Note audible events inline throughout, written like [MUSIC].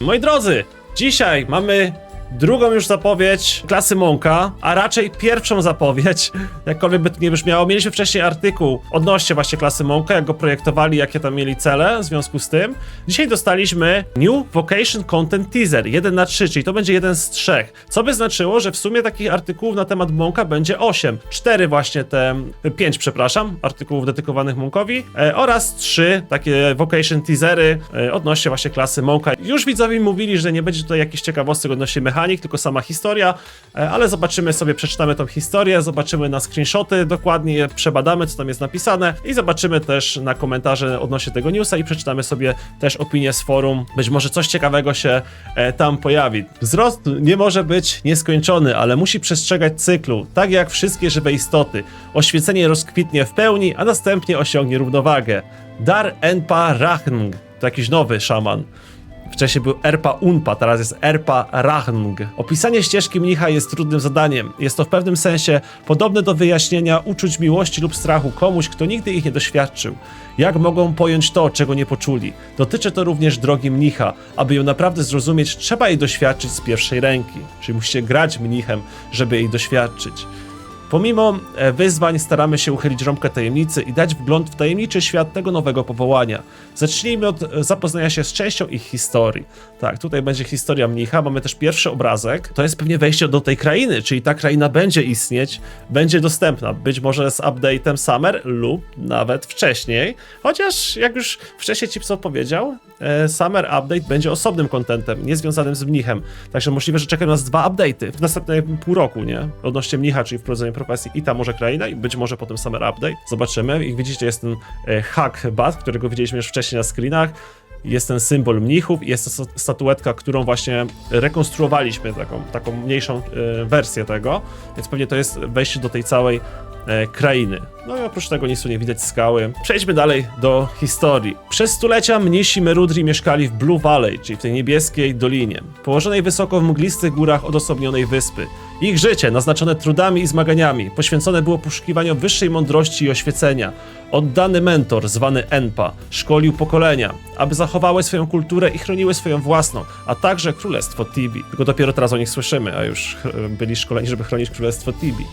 Moi drodzy, dzisiaj mamy drugą już zapowiedź klasy Monka, a raczej pierwszą zapowiedź, jakkolwiek by to nie brzmiało. Mieliśmy wcześniej artykuł odnośnie właśnie klasy Monka, jak go projektowali, jakie tam mieli cele w związku z tym. Dzisiaj dostaliśmy New Vocation Content Teaser 1 na 3, czyli to będzie jeden z trzech, co by znaczyło, że w sumie takich artykułów na temat Monka będzie 8. 4 właśnie te, 5 przepraszam, artykułów dedykowanych Monkowi e, oraz 3 takie Vocation Teasery e, odnośnie właśnie klasy Monka. Już widzowie mówili, że nie będzie tutaj jakichś ciekawostek odnośnie mechanik, tylko sama historia, e, ale zobaczymy sobie, przeczytamy tą historię, zobaczymy na screenshoty, dokładnie przebadamy, co tam jest napisane i zobaczymy też na komentarze odnośnie tego newsa i przeczytamy sobie też opinię z forum. Być może coś ciekawego się e, tam pojawi. Wzrost nie może być nieskończony, ale musi przestrzegać cyklu, tak jak wszystkie żywe istoty. Oświecenie rozkwitnie w pełni, a następnie osiągnie równowagę. Dar Enpa Rachng to jakiś nowy szaman. Wcześniej był Erpa Unpa, teraz jest Erpa Rachng. Opisanie ścieżki mnicha jest trudnym zadaniem. Jest to w pewnym sensie podobne do wyjaśnienia uczuć miłości lub strachu komuś, kto nigdy ich nie doświadczył. Jak mogą pojąć to, czego nie poczuli? Dotyczy to również drogi mnicha. Aby ją naprawdę zrozumieć, trzeba jej doświadczyć z pierwszej ręki. Czyli musicie grać mnichem, żeby jej doświadczyć. Pomimo e, wyzwań staramy się uchylić rąbkę tajemnicy i dać wgląd w tajemniczy świat tego nowego powołania. Zacznijmy od e, zapoznania się z częścią ich historii. Tak, tutaj będzie historia mnicha, mamy też pierwszy obrazek. To jest pewnie wejście do tej krainy, czyli ta kraina będzie istnieć, będzie dostępna, być może z update'em Summer lub nawet wcześniej. Chociaż, jak już wcześniej ci co powiedział, Summer Update będzie osobnym kontentem, niezwiązanym z mnichem. Także możliwe, że czekają nas dwa update'y w następnym pół roku, nie? Odnośnie mnicha, czyli wprowadzenie profesji i ta może kraina i być może potem Summer Update. Zobaczymy. Jak widzicie, jest ten e, hack bat, którego widzieliśmy już wcześniej na screenach. Jest ten symbol mnichów i jest to sta- statuetka, którą właśnie rekonstruowaliśmy, taką, taką mniejszą e, wersję tego, więc pewnie to jest wejście do tej całej e, krainy. No i oprócz tego nic tu nie widać skały. Przejdźmy dalej do historii. Przez stulecia mnisi Merudri mieszkali w Blue Valley, czyli w tej niebieskiej dolinie, położonej wysoko w mglistych górach odosobnionej wyspy. Ich życie, naznaczone trudami i zmaganiami, poświęcone było poszukiwaniu wyższej mądrości i oświecenia. Oddany mentor, zwany Enpa, szkolił pokolenia, aby zachowały swoją kulturę i chroniły swoją własną, a także królestwo Tibi. Tylko dopiero teraz o nich słyszymy, a już e, byli szkoleni, żeby chronić królestwo Tibi.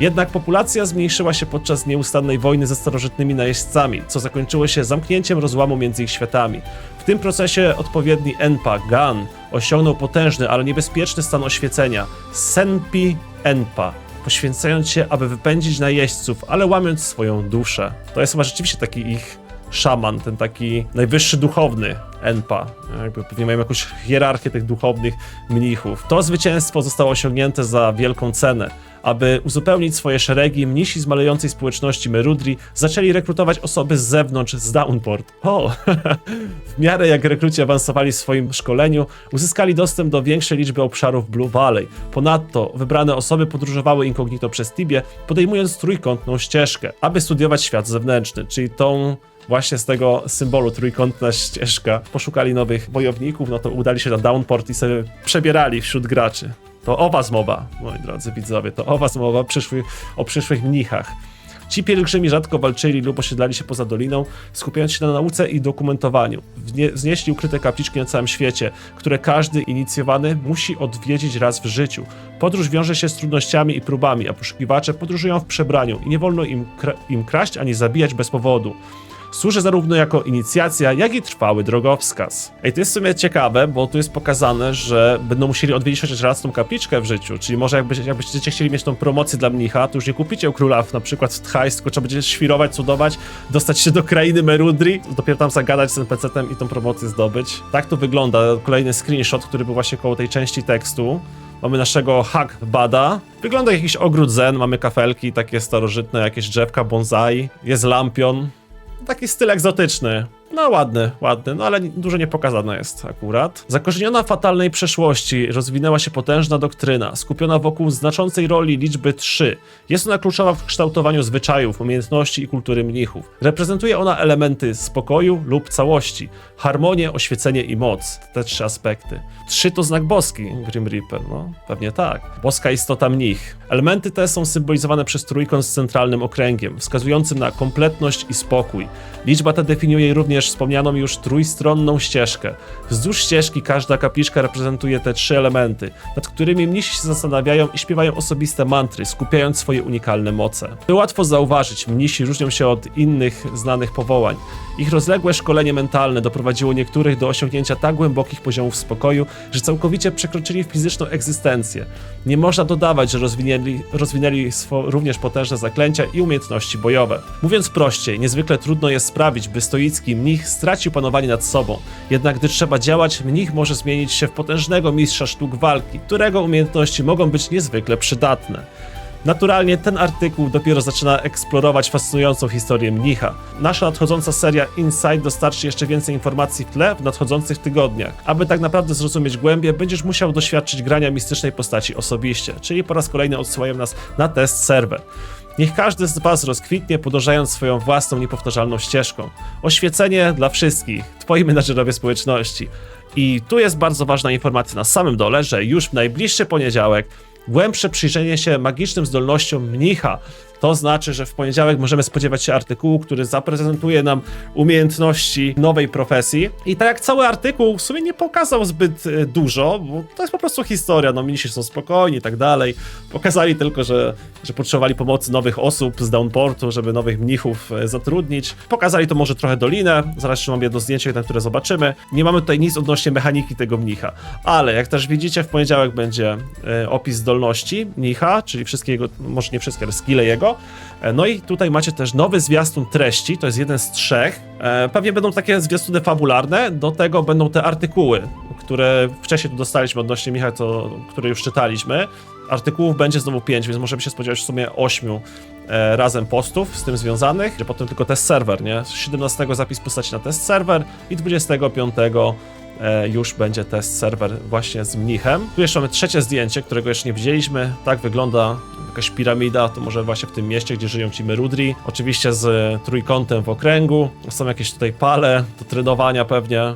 Jednak populacja zmniejszyła się podczas nieustannej wojny ze starożytnymi najeźdźcami, co zakończyło się zamknięciem rozłamu między ich światami. W tym procesie odpowiedni Enpa, Gan, osiągnął potężny, ale niebezpieczny stan oświecenia Senpi Enpa, poświęcając się, aby wypędzić najeźdźców, ale łamiąc swoją duszę. To jest chyba rzeczywiście taki ich szaman, ten taki najwyższy duchowny Enpa. Jakby pewnie mają jakąś hierarchię tych duchownych mnichów. To zwycięstwo zostało osiągnięte za wielką cenę. Aby uzupełnić swoje szeregi, mnisi z malejącej społeczności Merudri zaczęli rekrutować osoby z zewnątrz, z Downport. O! [LAUGHS] w miarę jak rekruci awansowali w swoim szkoleniu, uzyskali dostęp do większej liczby obszarów Blue Valley. Ponadto wybrane osoby podróżowały incognito przez Tibie, podejmując trójkątną ścieżkę, aby studiować świat zewnętrzny, czyli tą właśnie z tego symbolu trójkątna ścieżka poszukali nowych wojowników, no to udali się na Downport i sobie przebierali wśród graczy. To o was mowa, moi drodzy widzowie, to o was mowa przyszłych, o przyszłych mnichach. Ci pielgrzymi rzadko walczyli lub osiedlali się poza doliną, skupiając się na nauce i dokumentowaniu. Wznieśli ukryte kapliczki na całym świecie, które każdy inicjowany musi odwiedzić raz w życiu. Podróż wiąże się z trudnościami i próbami, a poszukiwacze podróżują w przebraniu i nie wolno im, kra- im kraść ani zabijać bez powodu. Służy zarówno jako inicjacja, jak i trwały drogowskaz. Ej, to jest w sumie ciekawe, bo tu jest pokazane, że będą musieli odwiedzić chociaż raz tą kapliczkę w życiu, czyli może jakby, jakbyście chcieli mieć tą promocję dla mnicha, to już nie kupicie u króla na przykład w Tchajs, tylko trzeba będzie świrować, cudować, dostać się do krainy Merudri, dopiero tam zagadać z NPC-tem i tą promocję zdobyć. Tak to wygląda. Kolejny screenshot, który był właśnie koło tej części tekstu. Mamy naszego hack bada. Wygląda jak jakiś ogród zen, mamy kafelki takie starożytne, jakieś drzewka bonsai, jest lampion. Taki styl egzotyczny. No ładny, ładny, no ale dużo nie pokazane jest akurat. Zakorzeniona w fatalnej przeszłości rozwinęła się potężna doktryna, skupiona wokół znaczącej roli liczby 3. Jest ona kluczowa w kształtowaniu zwyczajów, umiejętności i kultury mnichów. Reprezentuje ona elementy spokoju lub całości, harmonię, oświecenie i moc. Te trzy aspekty. Trzy to znak boski, Grim Reaper, no pewnie tak. Boska istota mnich. Elementy te są symbolizowane przez trójkąt z centralnym okręgiem, wskazującym na kompletność i spokój. Liczba ta definiuje również również wspomnianą już trójstronną ścieżkę. Wzdłuż ścieżki każda kapliczka reprezentuje te trzy elementy, nad którymi mnisi się zastanawiają i śpiewają osobiste mantry, skupiając swoje unikalne moce. By łatwo zauważyć, mnisi różnią się od innych znanych powołań. Ich rozległe szkolenie mentalne doprowadziło niektórych do osiągnięcia tak głębokich poziomów spokoju, że całkowicie przekroczyli fizyczną egzystencję. Nie można dodawać, że rozwinęli, rozwinęli również potężne zaklęcia i umiejętności bojowe. Mówiąc prościej, niezwykle trudno jest sprawić, by stoicki mnich stracił panowanie nad sobą. Jednak gdy trzeba działać, mnich może zmienić się w potężnego mistrza sztuk walki, którego umiejętności mogą być niezwykle przydatne. Naturalnie ten artykuł dopiero zaczyna eksplorować fascynującą historię mnicha. Nasza nadchodząca seria Insight dostarczy jeszcze więcej informacji w tle w nadchodzących tygodniach. Aby tak naprawdę zrozumieć głębie, będziesz musiał doświadczyć grania mistycznej postaci osobiście, czyli po raz kolejny odsyłają nas na test serwer. Niech każdy z Was rozkwitnie, podążając swoją własną, niepowtarzalną ścieżką. Oświecenie dla wszystkich, Twoi menadżerowie społeczności. I tu jest bardzo ważna informacja na samym dole, że już w najbliższy poniedziałek głębsze przyjrzenie się magicznym zdolnościom mnicha. To znaczy, że w poniedziałek możemy spodziewać się artykułu, który zaprezentuje nam umiejętności nowej profesji. I tak jak cały artykuł w sumie nie pokazał zbyt e, dużo, bo to jest po prostu historia, no mnisi są spokojni i tak dalej. Pokazali tylko, że, że potrzebowali pomocy nowych osób z Downportu, żeby nowych mnichów e, zatrudnić. Pokazali to może trochę dolinę, zaraz jeszcze mam jedno zdjęcie, na które zobaczymy. Nie mamy tutaj nic odnośnie mechaniki tego mnicha, ale jak też widzicie, w poniedziałek będzie e, opis zdolności mnicha, czyli wszystkie jego, może nie wszystkie, ale skille jego. E, No i tutaj macie też nowy zwiastun treści, to jest jeden z trzech. E, Pewnie będą takie zwiastuny fabularne, do tego będą te artykuły, które wcześniej tu dostaliśmy odnośnie Michała, to, które już czytaliśmy. Artykułów będzie znowu 5, więc możemy się spodziewać w sumie 8 e, razem postów z tym związanych. Będzie potem tylko test serwer, nie? 17 zapis postaci na test serwer i 25 e, już będzie test serwer właśnie z mnichem. Tu jeszcze mamy trzecie zdjęcie, którego jeszcze nie widzieliśmy. Tak wygląda jakaś piramida, to może właśnie w tym mieście, gdzie żyją ci Merudri. Oczywiście z e, trójkątem w okręgu. Są jakieś tutaj pale do trenowania pewnie.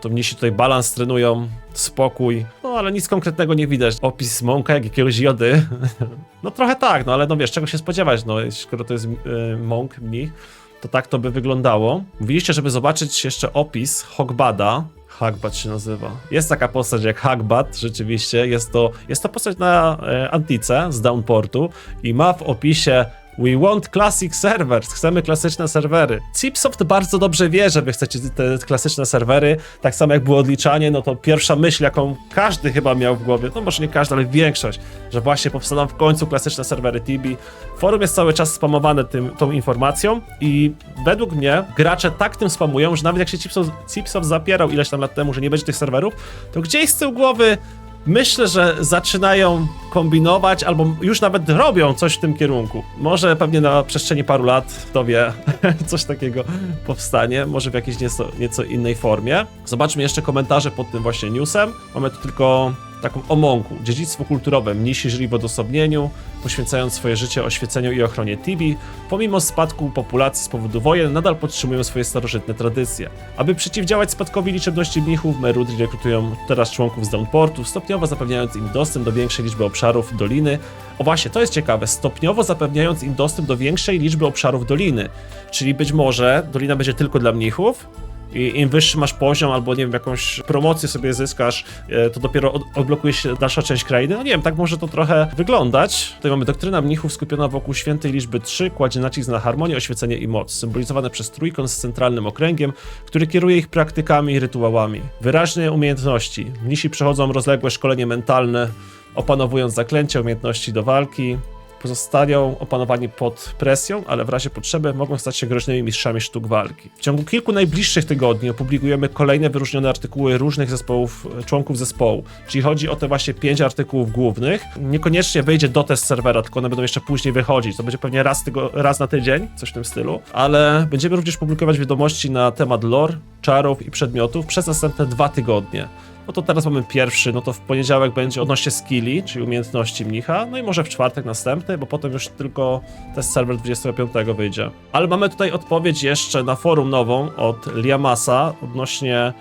To mnisi tutaj balans trenują, spokój. No ale nic konkretnego nie widać. Opis mąka jak jakiegoś jody. [LAUGHS] no trochę tak, no ale no wiesz, czego się spodziewać, no skoro to jest y, mąk, mnich to tak to by wyglądało. Mówiliście, żeby zobaczyć jeszcze opis Hogbada. Hagbad się nazywa. Jest taka postać jak Hagbad, rzeczywiście. Jest to, jest to postać na e, Antice z Downportu i ma w opisie We want classic servers, chcemy klasyczne serwery. Chipsoft bardzo dobrze wie, że wy chcecie te klasyczne serwery, tak samo jak było odliczanie, no to pierwsza myśl, jaką każdy chyba miał w głowie, no może nie każdy, ale większość, że właśnie powstaną w końcu klasyczne serwery Tibi. Forum jest cały czas spamowane tym, tą informacją i według mnie gracze tak tym spamują, że nawet jak się Chipsoft, Chipsoft zapierał ileś tam lat temu, że nie będzie tych serwerów, to gdzieś z tyłu głowy Myślę, że zaczynają kombinować, albo już nawet robią coś w tym kierunku. Może pewnie na przestrzeni paru lat, kto wie, [LAUGHS] coś takiego powstanie, może w jakiejś nieco, nieco innej formie. Zobaczmy jeszcze komentarze pod tym właśnie newsem. Mamy tu tylko taką omonku. Dziedzictwo kulturowe. Mnisi żyli w odosobnieniu, poświęcając swoje życie oświeceniu i ochronie Tibi. Pomimo spadku populacji z powodu wojen, nadal podtrzymują swoje starożytne tradycje. Aby przeciwdziałać spadkowi liczebności mnichów, Merudri rekrutują teraz członków z Downportu, stopniowo zapewniając im dostęp do większej liczby obszarów doliny. O właśnie, to jest ciekawe, stopniowo zapewniając im dostęp do większej liczby obszarów doliny. Czyli być może dolina będzie tylko dla mnichów, i im wyższy masz poziom, albo nie wiem, jakąś promocję sobie zyskasz, e, to dopiero od, odblokuje się dalsza część krainy. No nie wiem, tak może to trochę wyglądać. Tutaj mamy doktryna mnichów skupiona wokół świętej liczby 3, kładzie nacisk na harmonię, oświecenie i moc, symbolizowane przez trójkąt z centralnym okręgiem, który kieruje ich praktykami i rytuałami. Wyraźne umiejętności. Mnisi przechodzą rozległe szkolenie mentalne, opanowując zaklęcia, umiejętności do walki, pozostają opanowani pod presją, ale w razie potrzeby mogą stać się groźnymi mistrzami sztuk walki. W ciągu kilku najbliższych tygodni opublikujemy kolejne wyróżnione artykuły różnych zespołów, członków zespołu, czyli chodzi o te właśnie pięć artykułów głównych. Niekoniecznie wejdzie do test serwera, tylko one będą jeszcze później wychodzić. To będzie pewnie raz, tygo, raz na tydzień, coś w tym stylu, ale będziemy również publikować wiadomości na temat lore, czarów i przedmiotów przez następne dwa tygodnie. No to teraz mamy pierwszy, no to w poniedziałek będzie odnośnie skilli, czyli umiejętności mnicha, no i może w czwartek następny, bo potem już tylko test serwer 25 wyjdzie. Ale mamy tutaj odpowiedź jeszcze na forum nową od Liamasa odnośnie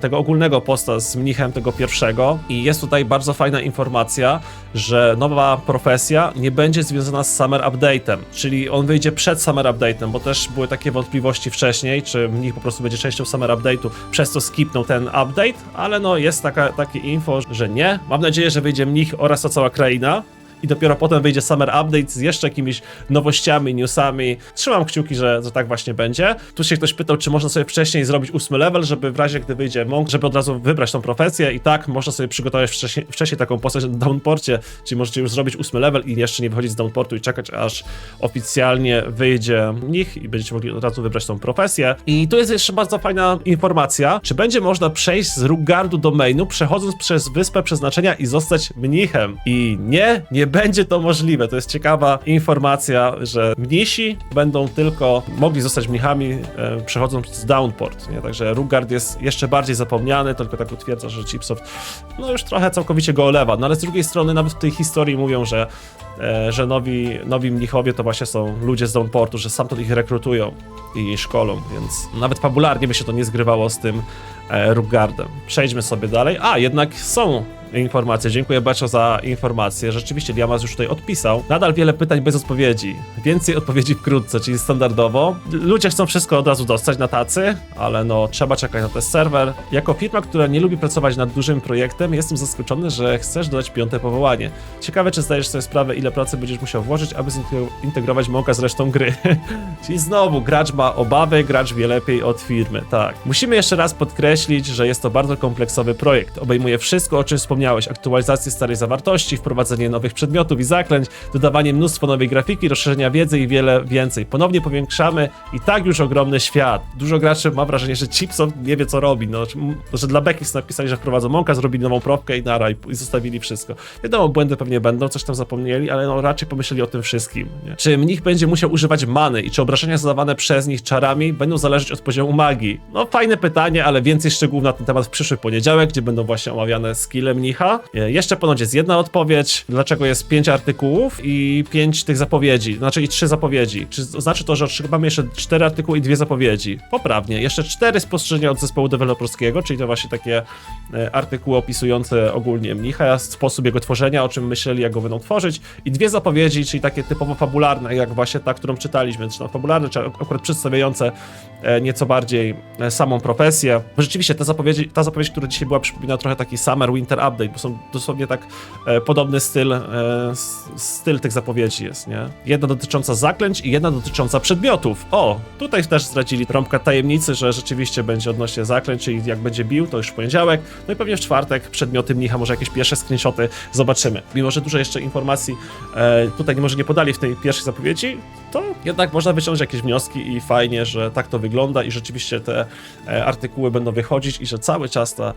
tego ogólnego posta z mnichem tego pierwszego. I jest tutaj bardzo fajna informacja, że nowa profesja nie będzie związana z Summer Update'em, czyli on wyjdzie przed Summer Update'em, bo też były takie wątpliwości wcześniej, czy mnich po prostu będzie częścią Summer Update'u, przez co skipnął ten update, ale no jest taka, takie info, że nie. Mam nadzieję, że wyjdzie mnich oraz ta cała kraina, i dopiero potem wyjdzie Summer Update z jeszcze jakimiś nowościami, newsami. Trzymam kciuki, że, że tak właśnie będzie. Tu się ktoś pytał, czy można sobie wcześniej zrobić ósmy level, żeby w razie, gdy wyjdzie Monk, żeby od razu wybrać tą profesję i tak można sobie przygotować wcześniej, wcześniej taką postać na downporcie, czyli możecie już zrobić ósmy level i jeszcze nie wychodzić z downportu i czekać, aż oficjalnie wyjdzie nich i będziecie mogli od razu wybrać tą profesję. I tu jest jeszcze bardzo fajna informacja, czy będzie można przejść z Rugardu do mainu, przechodząc przez wyspę przeznaczenia i zostać mnichem. I nie, nie będzie to możliwe. To jest ciekawa informacja, że mnisi będą tylko mogli zostać mnichami e, przechodząc z Downport. Nie? Także Rugard jest jeszcze bardziej zapomniany, tylko tak utwierdza, że Chipsoft no już trochę całkowicie go olewa. No ale z drugiej strony nawet w tej historii mówią, że e, że nowi, nowi mnichowie to właśnie są ludzie z Downportu, że sam to ich rekrutują i szkolą, więc nawet fabularnie by się to nie zgrywało z tym e, Rugardem. Przejdźmy sobie dalej. A, jednak są informacje. Dziękuję Beczo za informację. Rzeczywiście Diamas już tutaj odpisał. Nadal wiele pytań bez odpowiedzi. Więcej [LAUGHS] odpowiedzi wkrótce, czyli standardowo. Ludzie chcą wszystko od razu dostać na tacy, ale no trzeba czekać na ten serwer. Jako firma, która nie lubi pracować nad dużym projektem, jestem zaskoczony, że chcesz dodać piąte powołanie. Ciekawe, czy zdajesz sobie sprawę, ile pracy będziesz musiał włożyć, aby zintegrować Monka z resztą gry. [LAUGHS] czyli znowu, gracz ma obawy, gracz wie lepiej od firmy. Tak. Musimy jeszcze raz podkreślić, że jest to bardzo kompleksowy projekt. Obejmuje wszystko, o czym wspomniałeś. Aktualizację starej zawartości, wprowadzenie nowych przedmiotów i zaklęć, dodawanie mnóstwo nowej grafiki, rozszerzenia wiedzy i wiele więcej. Ponownie powiększamy i tak już ogromny świat. Dużo graczy ma wrażenie, że Chipson nie wie co robi. No, że- dla Beckis napisali, że wprowadzą Monka, zrobili nową propkę i nara i, zostawili wszystko. Wiadomo, błędy pewnie będą, coś tam zapomnieli, ale no raczej pomyśleli o tym wszystkim. Nie? Czy mnich będzie musiał używać many i czy obrażenia zadawane przez nich czarami będą zależeć od poziomu magii? No fajne pytanie, ale więcej szczegółów na ten temat w przyszły poniedziałek, gdzie będą właśnie omawiane skille mnicha. E, Jeszcze ponoć jest jedna odpowiedź, dlaczego jest pięć artykułów i pięć tych zapowiedzi, znaczy i trzy zapowiedzi. Czy znaczy to, że otrzymamy jeszcze cztery artykuły i dwie zapowiedzi? Poprawnie. Jeszcze cztery spostrzeżenia od zespołu deweloperskiego, czyli to właśnie takie e, artykuły opisujące ogólnie mnicha, sposób jego tworzenia, o czym myśleli, jak go będą tworzyć i dwie zapowiedzi, czyli takie typowo fabularne, jak właśnie ta, którą czytaliśmy, czy no fabularne, czy ak- akurat przedstawiające nieco bardziej e, samą profesję. Bo rzeczywiście te zapowiedzi, ta zapowiedź, która dzisiaj była, przypomina trochę taki Summer Winter Update, bo są dosłownie tak e, podobny styl, e, styl tych zapowiedzi jest, nie? Jedna dotycząca zaklęć i jedna dotycząca przedmiotów. O, tutaj też zdradzili rąbka tajemnicy, że rzeczywiście będzie odnośnie zaklęć, czyli jak będzie bił, to już w poniedziałek, no i pewnie w czwartek przedmioty mnicha, może jakieś pierwsze screenshoty zobaczymy. Mimo, że dużo jeszcze informacji e, tutaj może nie podali w tej pierwszej zapowiedzi, to jednak można wyciągnąć jakieś wnioski i fajnie, że tak to wygląda i rzeczywiście te e, artykuły będą wychodzić i że cały czas ta,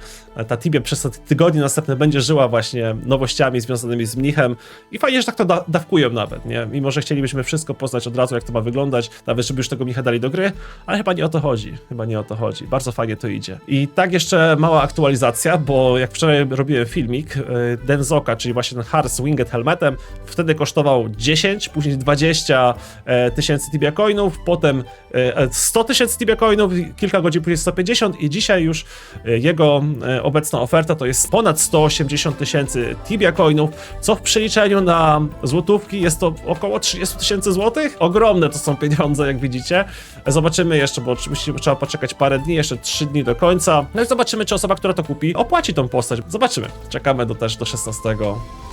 ta Tibia przez te tygodnie następne będzie żyła właśnie nowościami związanymi z mnichem i fajnie, że tak to da dawkują nawet, nie? Mimo, że chcielibyśmy wszystko poznać od razu, jak to ma wyglądać, nawet żeby już tego mnicha dali do gry, ale chyba nie o to chodzi, chyba nie o to chodzi. Bardzo fajnie to idzie. I tak jeszcze mała aktualizacja, bo jak wczoraj robiłem filmik, e, Denzoka, czyli właśnie ten Hard z Winged Helmetem, wtedy kosztował 10, później 20 e, tysięcy Tibia Coinów, potem e, 100 tysięcy Tibia Coinów, kilka godzin później 150 i dzisiaj już e, jego e, obecna oferta to jest ponad 180 tysięcy Tibia Coinów, co w przeliczeniu na złotówki jest to około 30 tysięcy złotych. Ogromne to są pieniądze, jak widzicie. E, Zobaczymy jeszcze, bo oczywiście trzeba poczekać parę dni, jeszcze 3 dni do końca. No i zobaczymy, czy osoba, która to kupi, opłaci tą postać. Zobaczymy. Czekamy do też do 16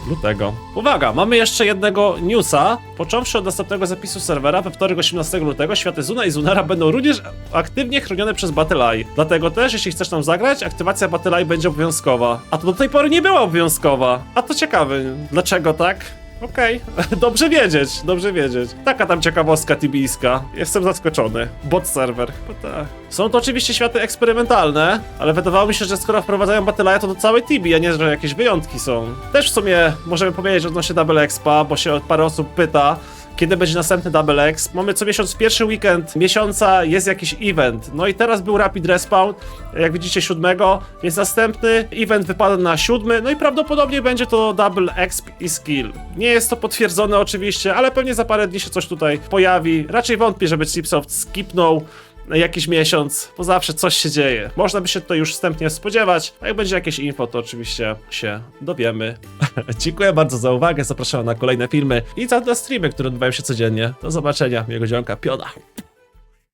lutego. Uwaga, mamy jeszcze jednego newsa. Począwszy od następnego zapisu serwera, we wtorek 18 lutego światy Zuna i Zunara będą również aktywnie chronione przez Battle.ai. Dlatego też, jeśli chcesz tam zagrać, aktywacja Battle.ai będzie obowiązkowa. A to do tej pory nie była obowiązkowa. A to ciekawe, dlaczego tak? Okej, [LAUGHS] dobrze wiedzieć, dobrze wiedzieć. Taka tam ciekawostka tibijska. Jestem zaskoczony. Bot serwer. Tak. Są to oczywiście światy eksperymentalne, ale wydawało mi się, że skoro wprowadzają Battle'a, to do całej Tibi, a nie, że jakieś wyjątki są. Też w sumie możemy powiedzieć odnośnie Double Expa, bo się parę osób pyta, kiedy będzie następny Double X. Mamy co miesiąc pierwszy weekend miesiąca jest jakiś event. No i teraz był Rapid Respawn, jak widzicie siódmego, więc następny event wypada na siódmy, no i prawdopodobnie będzie to Double Exp i Skill. Nie jest to potwierdzone oczywiście, ale pewnie za parę dni się coś tutaj pojawi. Raczej wątpię, żeby Chipsoft skipnął jakiś miesiąc, bo zawsze coś się dzieje. Można by się to już wstępnie spodziewać, a jak będzie jakieś info, to oczywiście się dowiemy. [LAUGHS] Dziękuję bardzo za uwagę, zapraszam na kolejne filmy i za na streamy, które odbywają się codziennie. Do zobaczenia, miłego dzionka, piona.